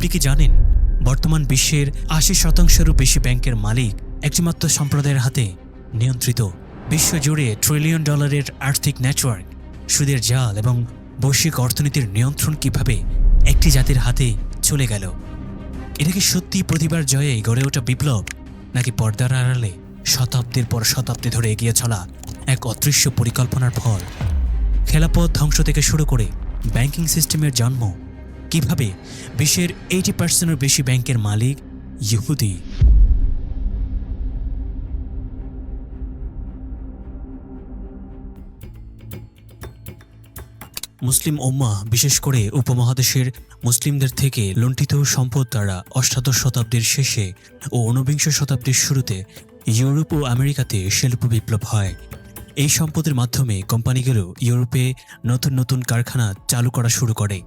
আপনি কি জানেন, বর্তমান বিশ্বের আশি শতাংশেরও বেশি ব্যাংকের মালিক একটিমাত্র সম্প্রদায়ের হাতে নিয়ন্ত্রিত। বিশ্বজুড়ে ট্রিলিয়ন ডলারের আর্থিক নেটওয়ার্ক সুদের জাল এবং বৈশ্বিক অর্থনীতির নিয়ন্ত্রণ কীভাবে একটি জাতির হাতে চলে গেল? এটা কি সত্যি প্রতিবার জয়ে গড়ে ওঠা বিপ্লব, নাকি পর্দার আড়ালে শতাব্দীর পর শতাব্দী ধরে এগিয়ে চলা এক অদৃশ্য পরিকল্পনার ফল? খেলাপথ ধ্বংস থেকে শুরু করে ব্যাংকিং সিস্টেমের জন্ম কীভাবে বিশ্বের এইটি পার্সেন্টের বেশি ব্যাংকের মালিক ইহুদি? মুসলিম ওম্মা বিশেষ করে উপমহাদেশের মুসলিমদের থেকে লুণ্ঠিত সম্পদ দ্বারা অষ্টাদশ শতাব্দীর শেষে ও ঊনবিংশ শতাব্দীর শুরুতে ইউরোপ ও আমেরিকাতে শিল্প বিপ্লব হয়। এই সম্পদের মাধ্যমে কোম্পানিগুলো ইউরোপে নতুন নতুন কারখানা চালু করা শুরু করে।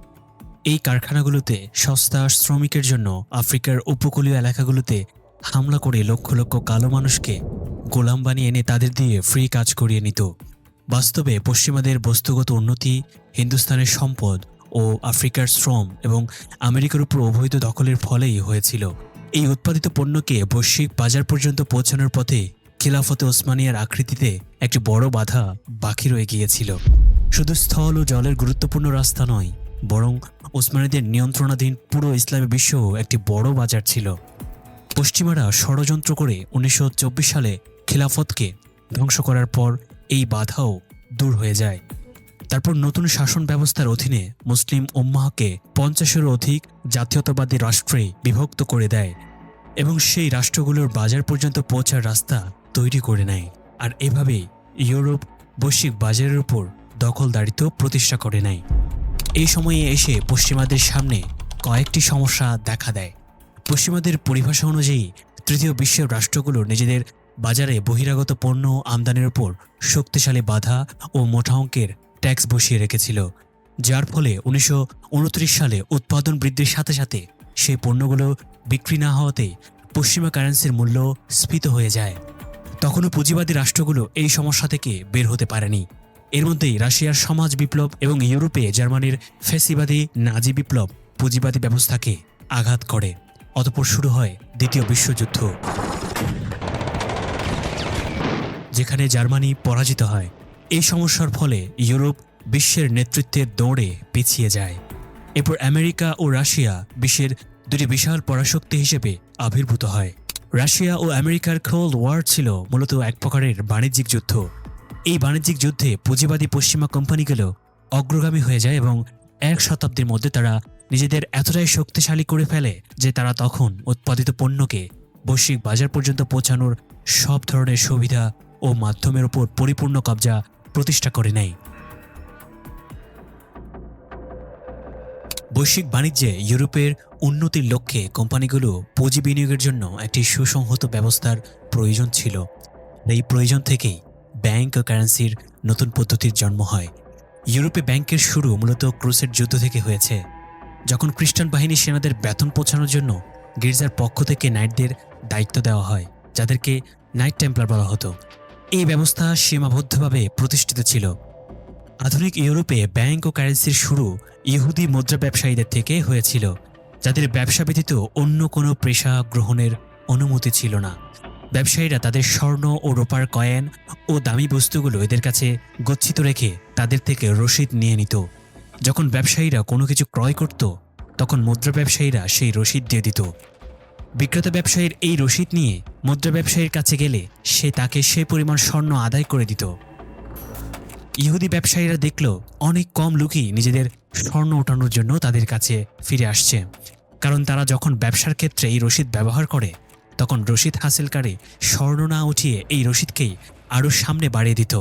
এই কারখানাগুলোতে সস্তা শ্রমিকের জন্য আফ্রিকার উপকূলীয় এলাকাগুলোতে হামলা করে লক্ষ লক্ষ কালো মানুষকে গোলাম বানিয়ে এনে তাদের দিয়ে ফ্রি কাজ করিয়ে নিত। বাস্তবে পশ্চিমাদের বস্তুগত উন্নতি, হিন্দুস্তানের সম্পদ ও আফ্রিকার শ্রম এবং আমেরিকার উপর অবৈধ দখলের ফলেই হয়েছিল। এই উৎপাদিত পণ্যকে বৈশ্বিক বাজার পর্যন্ত পৌঁছানোর পথে খিলাফতে ওসমানিয়ার আকৃতিতে একটি বড় বাধা বাকি রয়ে গিয়েছিল শুধু স্থল ও জলের গুরুত্বপূর্ণ রাস্তা নয় বরং ওসমানীদের নিয়ন্ত্রণাধীন পুরো ইসলামী বিশ্বও একটি বড় বাজার ছিল। পশ্চিমারা ষড়যন্ত্র করে উনিশশো চব্বিশ সালে খিলাফতকে ধ্বংস করার পর এই বাধাও দূর হয়ে যায়। তারপর নতুন শাসন ব্যবস্থার অধীনে মুসলিম উম্মাহকে পঞ্চাশেরও অধিক জাতীয়তাবাদী রাষ্ট্রে বিভক্ত করে দেয় এবং সেই রাষ্ট্রগুলোর বাজার পর্যন্ত পৌঁছার রাস্তা তৈরি করে নেয় আর এভাবেই ইউরোপ বৈশ্বিক বাজারের উপর দখলদারিত্ব প্রতিষ্ঠা করে নেয়। এই সময়ে এসে পশ্চিমাদের সামনে কয়েকটি সমস্যা দেখা দেয়। পশ্চিমাদের পরিভাষা অনুযায়ী, তৃতীয় বিশ্বের রাষ্ট্রগুলো নিজেদের বাজারে বহিরাগত পণ্য আমদানির উপর শক্তিশালী বাধা ও মোটা অঙ্কের ট্যাক্স বসিয়ে রেখেছিল, যার ফলে উনিশশো উনত্রিশ সালে উৎপাদন বৃদ্ধির সাথে সাথে সেই পণ্যগুলো বিক্রি না হওয়াতে পশ্চিমা কারেন্সির মূল্য স্ফীত হয়ে যায়। তখনও পুঁজিবাদী রাষ্ট্রগুলো এই সমস্যা থেকে বের হতে পারেনি। এর মধ্যেই রাশিয়ার সমাজ বিপ্লব এবং ইউরোপে জার্মানির ফেসিবাদী নাজি বিপ্লব পুঁজিবাদী ব্যবস্থাকে আঘাত করে। অতপর শুরু হয় দ্বিতীয় বিশ্বযুদ্ধ, যেখানে জার্মানি পরাজিত হয়। এই সমস্যার ফলে ইউরোপ বিশ্বের নেতৃত্বের দৌড়ে পিছিয়ে যায়। এরপর আমেরিকা ও রাশিয়া বিশ্বের দুটি বিশাল পরাশক্তি হিসেবে আবির্ভূত হয়। রাশিয়া ও আমেরিকার কোল্ড ওয়ার ছিল মূলত এক প্রকারের বাণিজ্যিক যুদ্ধ। এই বাণিজ্যিক যুদ্ধে পুঁজিবাদী পশ্চিমা কোম্পানিগুলো অগ্রগামী হয়ে যায় এবং এক শতাব্দীর মধ্যে তারা নিজেদের এতটাই শক্তিশালী করে ফেলে যে তারা তখন উৎপাদিত পণ্যকে বৈশ্বিক বাজার পর্যন্ত পৌঁছানোর সব ধরনের সুবিধা ও মাধ্যমের উপর পরিপূর্ণ কবজা প্রতিষ্ঠা করে নেয়। বৈশ্বিক বাণিজ্যে ইউরোপের উন্নতির লক্ষ্যে কোম্পানিগুলো পুঁজি বিনিয়োগের জন্য একটি সুসংহত ব্যবস্থার প্রয়োজন ছিল। এই প্রয়োজন থেকেই ব্যাংক ও কারেন্সির নতুন পদ্ধতির জন্ম হয়। ইউরোপে ব্যাংকের শুরু মূলত ক্রুসের যুদ্ধ থেকে হয়েছে। যখন খ্রিস্টান বাহিনী সেনাদের বেতন পৌঁছানোর জন্য গির্জার পক্ষ থেকে নাইটদের দায়িত্ব দেওয়া হয়, যাদেরকে নাইট টেম্পলার বলা হতো। এই ব্যবস্থা সীমাবদ্ধভাবে প্রতিষ্ঠিত ছিল। আধুনিক ইউরোপে ব্যাংক ও কারেন্সির শুরু ইহুদি মুদ্রা ব্যবসায়ীদের থেকে হয়েছিল, যাদের ব্যবসা ব্যতীত অন্য কোনো পেশা গ্রহণের অনুমতি ছিল না। ব্যবসায়ীরা তাদের স্বর্ণ ও রোপার কয়েন ও দামি বস্তুগুলো এদের কাছে গচ্ছিত রেখে তাদের থেকে রসিদ নিয়ে নিত। যখন ব্যবসায়ীরা কোনো কিছু ক্রয় করত, তখন মুদ্রা ব্যবসায়ীরা সেই রসিদ দিয়ে দিত। বিক্রেতা ব্যবসায়ীর এই রসিদ নিয়ে মুদ্রা ব্যবসায়ীর কাছে গেলে সে তাকে সে পরিমাণ স্বর্ণ আদায় করে দিত। ইহুদি ব্যবসায়ীরা দেখল অনেক কম লোকই নিজেদের স্বর্ণ ওঠানোর জন্য তাদের কাছে ফিরে আসছে। কারণ তারা যখন ব্যবসার ক্ষেত্রে এই রসিদ ব্যবহার করে তখন রসিদ হাসিলকারী স্বর্ণ না উঠিয়ে এই রসিদকেই আরও সামনে বাড়িয়ে দিত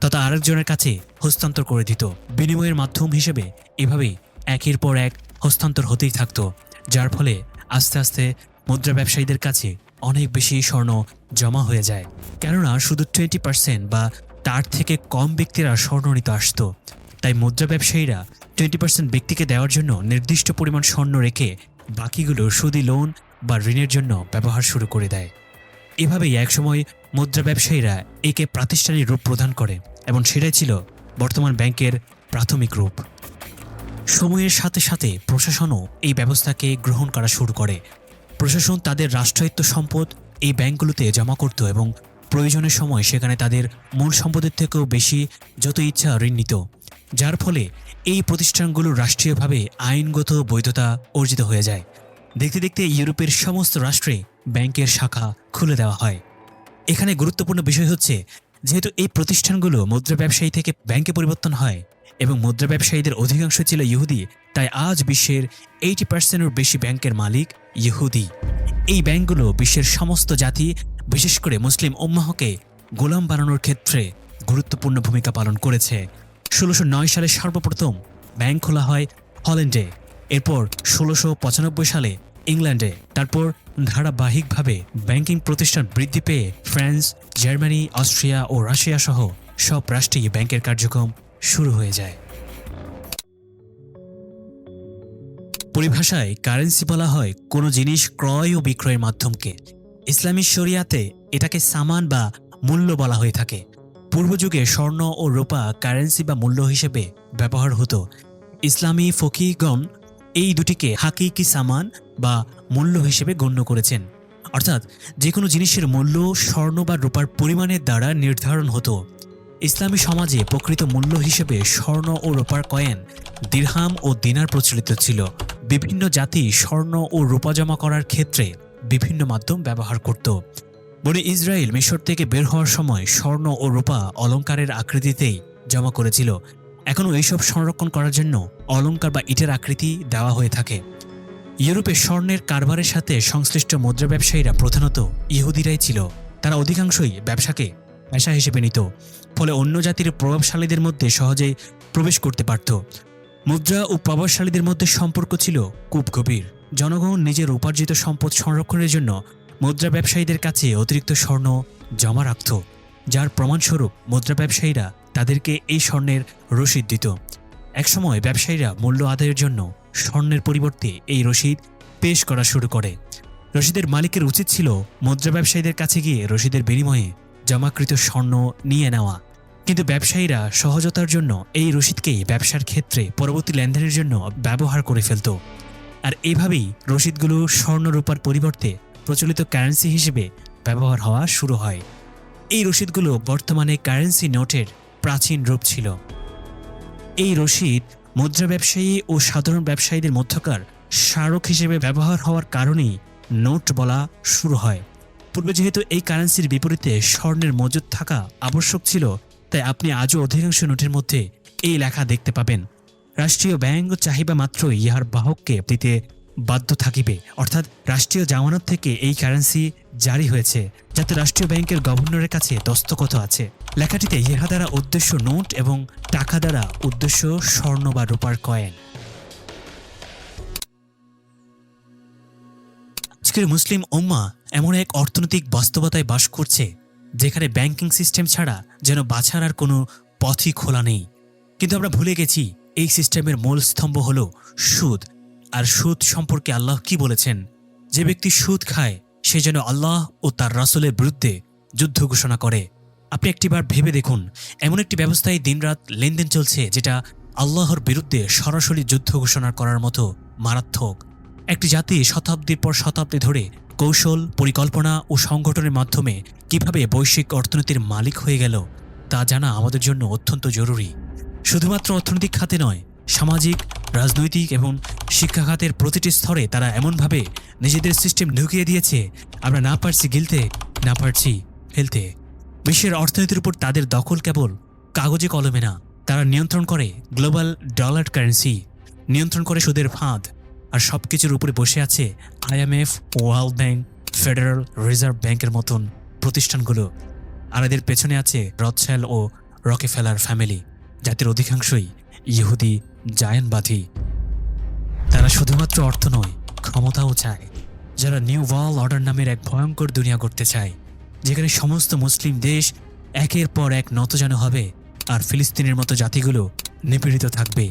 তথা আরেকজনের কাছে হস্তান্তর করে দিত। বিনিময়ের মাধ্যম হিসেবে এভাবেই একের পর এক হস্তান্তর হতেই থাকতো, যার ফলে আস্তে আস্তে মুদ্রা ব্যবসায়ীদের কাছে অনেক বেশি স্বর্ণ জমা হয়ে যায়। কেননা শুধু টোয়েন্টি পার্সেন্ট বা তার থেকে কম ব্যক্তিরা স্বর্ণ নিতে আসতো। তাই মুদ্রা ব্যবসায়ীরা টোয়েন্টি পার্সেন্ট ব্যক্তিকে দেওয়ার জন্য নির্দিষ্ট পরিমাণ স্বর্ণ রেখে বাকিগুলো সুদি লোন বা ঋণের জন্য ব্যবহার শুরু করে দেয়। এভাবেই একসময় মুদ্রা ব্যবসায়ীরা একে প্রাতিষ্ঠানিক রূপ প্রদান করে এবং সেটাই ছিল বর্তমান ব্যাংকের প্রাথমিক রূপ। সময়ের সাথে সাথে প্রশাসনও এই ব্যবস্থাকে গ্রহণ করা শুরু করে। প্রশাসন তাদের রাষ্ট্রায়ত্ত সম্পদ এই ব্যাংকগুলোতে জমা করত এবং প্রয়োজনের সময় সেখানে তাদের মূল সম্পদের থেকেও বেশি যত ইচ্ছা ঋণ নিত। যার ফলে এই প্রতিষ্ঠানগুলো রাষ্ট্রীয়ভাবে আইনগত বৈধতা অর্জিত হয়ে যায়। দেখতে দেখতে ইউরোপের সমস্ত রাষ্ট্রে ব্যাংকের শাখা খুলে দেওয়া হয়। এখানে গুরুত্বপূর্ণ বিষয় হচ্ছে, যেহেতু এই প্রতিষ্ঠানগুলো মুদ্রা ব্যবসায়ী থেকে ব্যাংকে পরিবর্তন হয় এবং মুদ্রা ব্যবসায়ীদের অধিকাংশ ছিল ইহুদি, তাই আজ বিশ্বের এইটি পার্সেন্টের বেশি ব্যাংকের মালিক ইহুদি। এই ব্যাংকগুলো বিশ্বের সমস্ত জাতি, বিশেষ করে মুসলিম উম্মাহকে গোলাম বানানোর ক্ষেত্রে গুরুত্বপূর্ণ ভূমিকা পালন করেছে। ষোলোশো নয় সালে সর্বপ্রথম ব্যাংক খোলা হয় হল্যান্ডে। এরপর ষোলোশো সালে ইংল্যান্ডে, তারপর ধারাবাহিকভাবে ব্যাংকিং প্রতিষ্ঠান বৃদ্ধি পেয়ে ফ্রান্স, জার্মানি, অস্ট্রিয়া ও রাশিয়া সহ সব রাষ্ট্রেই ব্যাংকের কার্যক্রম শুরু হয়ে যায়। পরিভাষায় কারেন্সি বলা হয় কোনো জিনিস ক্রয় ও বিক্রয়ের মাধ্যমকে। ইসলামী শরিয়াতে এটাকে সামান বা মূল্য বলা হয়ে থাকে। পূর্বযুগে স্বর্ণ ও রূপা কারেন্সি বা মূল্য হিসেবে ব্যবহার হতো। ইসলামী ফকিগণ এই দুটিকে হাকিকি সামান বা মূল্য হিসেবে গণ্য করেছেন। অর্থাৎ যে কোনো জিনিসের মূল্য, স্বর্ণ বা রূপার পরিমাণের দ্বারা নির্ধারণ হতো। ইসলামী সমাজে প্রকৃত মূল্য হিসেবে স্বর্ণ ও রূপার কয়েন, দিরহাম ও দিনার প্রচলিত ছিল। বিভিন্ন জাতি স্বর্ণ ও রূপা জমা করার ক্ষেত্রে বিভিন্ন মাধ্যম ব্যবহার করত। বনে ইসরায়েল মিশর থেকে বের হওয়ার সময় স্বর্ণ ও রূপা অলংকারের আকৃতিতেই জমা করেছিল। এখনও এইসব সংরক্ষণ করার জন্য অলংকার বা ইটের আকৃতি দেওয়া হয়ে থাকে। ইউরোপে স্বর্ণের কারবারের সাথে সংশ্লিষ্ট মুদ্রা ব্যবসায়ীরা প্রধানত ইহুদিরাই ছিল। তারা অধিকাংশই ব্যবসাকে পেশা হিসেবে নিত, ফলে অন্য জাতির প্রভাবশালীদের মধ্যে সহজেই প্রবেশ করতে পারত। মুদ্রা ও প্রভাবশালীদের মধ্যে সম্পর্ক ছিল খুব গভীর। জনগণ নিজের উপার্জিত সম্পদ সংরক্ষণের জন্য মুদ্রা ব্যবসায়ীদের কাছে অতিরিক্ত স্বর্ণ জমা রাখত, যার প্রমাণস্বরূপ মুদ্রা ব্যবসায়ীরা তাদেরকে এই স্বর্ণের রসিদ দিত। একসময় ব্যবসায়ীরা মূল্য আদায়ের জন্য স্বর্ণের পরিবর্তে এই রসিদ পেশ করা শুরু করে। রসিদের মালিকের উচিত ছিল মুদ্রা ব্যবসায়ীদের কাছে গিয়ে রসিদের বিনিময়ে জমাকৃত স্বর্ণ নিয়ে নেওয়া। কিন্তু ব্যবসায়ীরা সহজতার জন্য এই রসিদকেই ব্যবসার ক্ষেত্রে পরবর্তী লেনদেনের জন্য ব্যবহার করে ফেলত। আর এইভাবেই রসিদগুলো স্বর্ণ রূপার পরিবর্তে প্রচলিত কারেন্সি হিসেবে ব্যবহার হওয়া শুরু হয়। এই রসিদগুলো বর্তমানে কারেন্সি নোটের প্রাচীন রূপ ছিল। এই রসিদ মুদ্রা ব্যবসায়ী ও সাধারণ ব্যবসায়ীদের মধ্যকার স্মারক হিসেবে ব্যবহার হওয়ার কারণেই নোট বলা শুরু হয়। পূর্বে যেহেতু এই কারেন্সির বিপরীতে স্বর্ণের মজুদ থাকা আবশ্যক ছিল, তাই আপনি আজও অধিকাংশ নোটের মধ্যে এই লেখা দেখতে পাবেন। রাষ্ট্রীয় ব্যাংক চাহিবা মাত্রই ইহার বাহককে দিতে বাধ্য থাকিবে। অর্থাৎ রাষ্ট্রীয় জামানত থেকে এই কারেন্সি জারি হয়েছে, যাতে রাষ্ট্রীয় ব্যাংকের গভর্নরের কাছে দস্তখত আছে। লেখাটিতে ইহা দ্বারা উদ্দেশ্য নোট এবং টাকা দ্বারা উদ্দেশ্য স্বর্ণ বা রূপার কয়েন। আজকের মুসলিম উম্মা এমন এক অর্থনৈতিক বাস্তবতায় বাস করছে, যেখানে ব্যাংকিং সিস্টেম ছাড়া যেন বাছার আর কোনো পথই খোলা নেই। কিন্তু আমরা ভুলে গেছি, এই সিস্টেমের মূল স্তম্ভ হল সুদ। আর সুদ সম্পর্কে আল্লাহ কি বলেছেন? যে ব্যক্তি সুদ খায়, সে যেন আল্লাহ ও তার রাসূলের বিরুদ্ধে যুদ্ধ ঘোষণা করে। আপনি একটিবার ভেবে দেখুন, এমন একটি ব্যবস্থায় দিনরাত লেনদেন চলছে যেটা আল্লাহর বিরুদ্ধে সরাসরি যুদ্ধ ঘোষণা করার মতো মারাত্মক। একটি জাতি শতাব্দীর পর শতাব্দী ধরে কৌশল, পরিকল্পনা ও সংগঠনের মাধ্যমে কীভাবে বৈশ্বিক অর্থনীতির মালিক হয়ে গেল, তা জানা আমাদের জন্য অত্যন্ত জরুরি। শুধুমাত্র অর্থনৈতিক খাতে নয়, সামাজিক রাজনৈতিক এবং শিক্ষাখাতের প্রতিটি স্তরে তারা এমনভাবে নিজেদের সিস্টেম ঢুকিয়ে দিয়েছে, আমরা না পারছি গিলতে, না পারছি ফেলতে। বিশ্বের অর্থনীতির উপর তাদের দখল কেবল কাগজে কলমে না, তারা নিয়ন্ত্রণ করে গ্লোবাল ডলার কারেন্সি, নিয়ন্ত্রণ করে সুদের ফাঁদ, আর সব কিছুর উপরে বসে আছে IMF World Bank, federal reserve ব্যাংকের মতন প্রতিষ্ঠানগুলো। আর এদের পেছনে আছে রথশেল ও রকেফেলার ফ্যামিলি যাদের অধিকাংশই ইহুদি জায়নবাদী তারা শুধুমাত্র অর্থ নয়, ক্ষমতাও চায়। যারা নিউ ওয়ার্ল্ড অর্ডার নামের এক ভয়ঙ্কর দুনিয়া করতে চায়, যেখানে সমস্ত মুসলিম দেশ একের পর এক নতজানু হবে, আর ফিলিস্তিনের মতো জাতিগুলো নিপীড়িত থাকবে।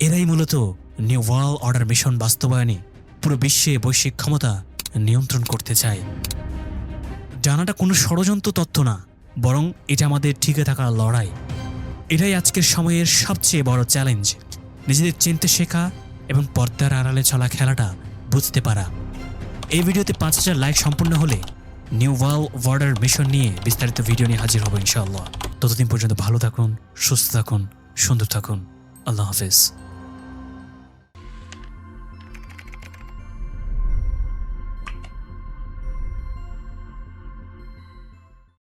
এরাই মূলত নিউ ওয়ার্ল্ড অর্ডার মিশন বাস্তবায়নে পুরো বিশ্বে বৈশ্বিক ক্ষমতা নিয়ন্ত্রণ করতে চায়। জানাটা কোনো ষড়যন্ত্র তথ্য না, বরং এটা আমাদের টিকে থাকার লড়াই। এটাই আজকের সময়ের সবচেয়ে বড় চ্যালেঞ্জ নিজেদের চিনতে শেখা এবং পর্দার আড়ালে চলা খেলাটা বুঝতে পারা। এই ভিডিওতে পাঁচ হাজার লাইক সম্পূর্ণ হলে নিউ ওয়াল ওয়ার্ডার মিশন নিয়ে বিস্তারিত ভিডিও নিয়ে হাজির হব ইনশাআল্লাহ। ততদিন পর্যন্ত ভালো থাকুন, সুস্থ থাকুন, সুন্দর থাকুন। আল্লাহ হাফেজ।